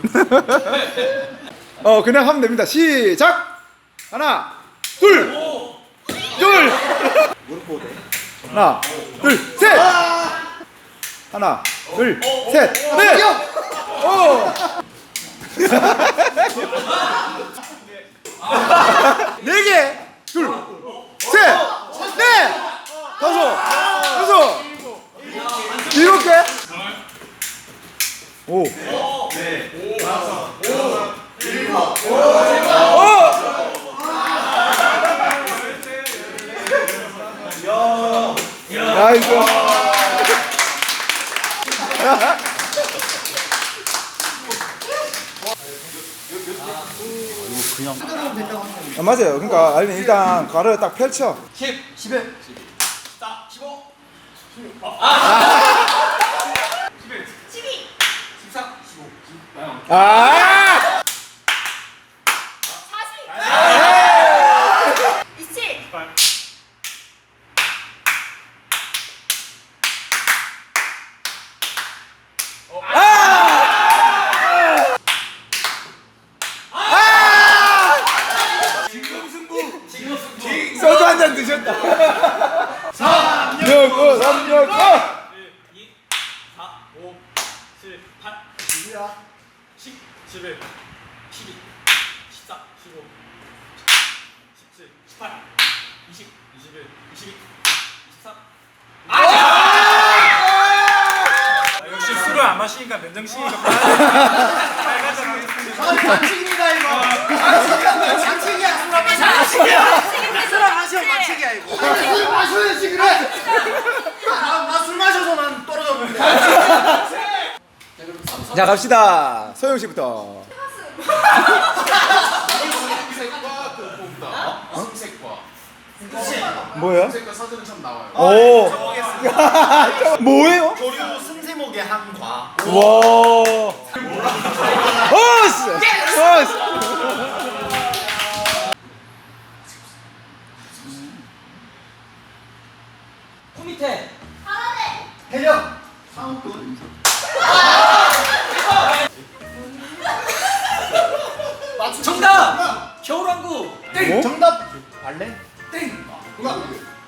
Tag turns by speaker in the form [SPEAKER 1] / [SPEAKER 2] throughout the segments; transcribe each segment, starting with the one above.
[SPEAKER 1] 어 그냥 하면 됩니다. 시작. 하나, 둘, 둘. 하나, 둘, 셋. 하나, 둘, 셋, 넷. 오. 네 개, 둘, 셋, 넷, 다섯, 다섯, 일곱 개. 오. 야 이거. 아, 맞아요. 그러니까 아니 일단 가를 딱 펼쳐.
[SPEAKER 2] 10, 11, 14, 15,
[SPEAKER 3] 12,
[SPEAKER 2] 13, 15.
[SPEAKER 1] 아! 한잔 드셨다. 삼육오 삼육오.
[SPEAKER 2] 2, 4, 5, 7, 8, 10, 11, 12, 14, 15, 17, 18, 20, 21, 22, 23. 아, 역시 술을 안 마시니까 맨정신이니까 빨간색 하겠습니다.
[SPEAKER 4] 반칙입니다 이거. 반칙이야. 반칙이야. 반칙이야 이거. 술 마셔야지 그래. 나술 마셔서 난 떨어졌는데.
[SPEAKER 1] 자 갑시다. 소영 씨부터. 뭐예요?
[SPEAKER 4] 서들은 참 나와요.
[SPEAKER 1] 오. 뭐예요?
[SPEAKER 4] 조류 승세목의 한 과.
[SPEAKER 1] 와. 어스. 어스.
[SPEAKER 2] 코 밑에
[SPEAKER 3] 하나네,
[SPEAKER 4] 해력. 상욱군.
[SPEAKER 2] 정답! 겨울왕국!
[SPEAKER 1] 뭐?
[SPEAKER 4] 정답. 발레. 땡. 누가?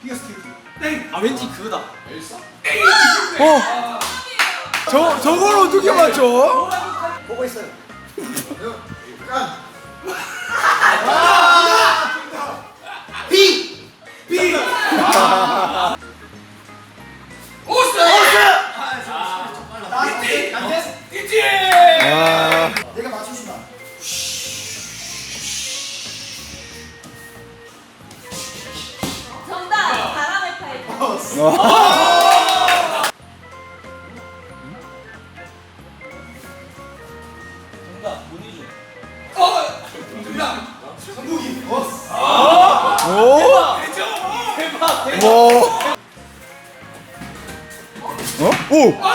[SPEAKER 4] 피겨스케이트.
[SPEAKER 2] 땡! 아 왠지 그거다
[SPEAKER 4] 엘사.
[SPEAKER 1] 어. 저 저걸 어떻게 맞춰?
[SPEAKER 4] 보고 있어요. 깐.
[SPEAKER 1] 뭐? 어? 오.
[SPEAKER 2] 아!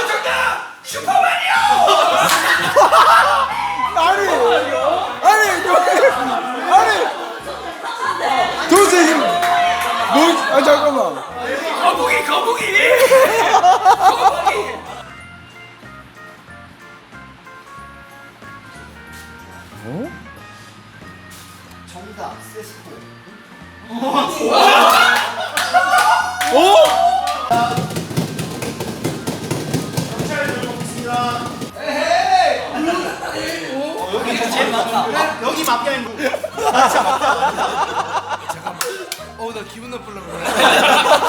[SPEAKER 1] 아니. 아니. 너- 아니. 뭐? 아 잠깐만.
[SPEAKER 2] 거북이! 거북이!
[SPEAKER 1] 어?
[SPEAKER 4] 정답. 세스코.
[SPEAKER 1] 어?
[SPEAKER 4] 여기. 여기 마피아인 거.
[SPEAKER 2] 어나 기분 나쁘려고
[SPEAKER 4] 오